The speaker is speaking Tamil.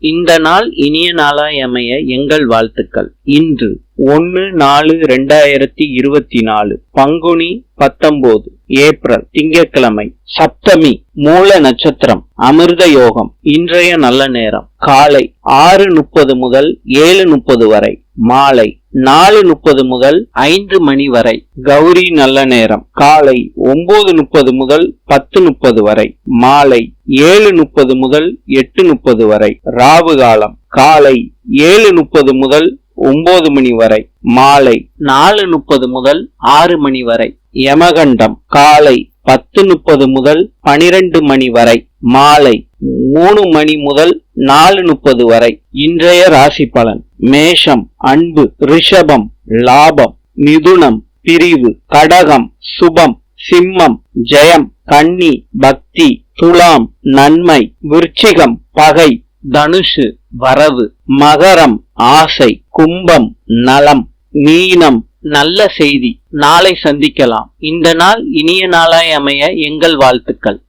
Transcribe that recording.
இந்த நாள் இனிய நாளாய் அமைய எங்கள் வாழ்த்துக்கள். இன்று ஒன்னு நாலு ரெண்டாயிரத்தி இருபத்தி நாலு பங்குனி பத்தொன்பது ஏப்ரல் திங்கட்கிழமை சப்தமி மூல நட்சத்திரம் அமிர்த யோகம் இன்றைய நல்ல நேரம். காலை ஆறு முப்பது முதல் ஏழு முப்பது வரை மாலை நாலு முப்பது முதல் ஐந்து மணி வரை கௌரி நல்ல நேரம் காலை ஒன்பது முப்பது முதல் பத்து முப்பது வரை மாலை ஏழு முப்பது முதல் எட்டு முப்பது வரை ராவு காலம் காலை ஏழு முப்பது முதல் ஒன்பது மணி வரை மாலை நாலு முப்பது முதல் ஆறு மணி வரை யமகண்டம் காலை பத்து முப்பது முதல் பனிரெண்டு மணி வரை மாலை மூணு மணி முதல் நாலு முப்பது வரை. இன்றைய ராசி பலன் மேஷம் அன்பு ரிஷபம் லாபம் மிதுனம் பிரிவு கடகம் சுபம் சிம்மம் ஜெயம் கன்னி பக்தி துலாம் நன்மை விருச்சிகம் பகை தனுஷு வரவு மகரம் ஆசை கும்பம் நலம் மீனம் நல்ல செய்தி. நாளை சந்திக்கலாம். இந்த நாள் இனிய நாளாய் அமைய எங்கள் வாழ்த்துக்கள்.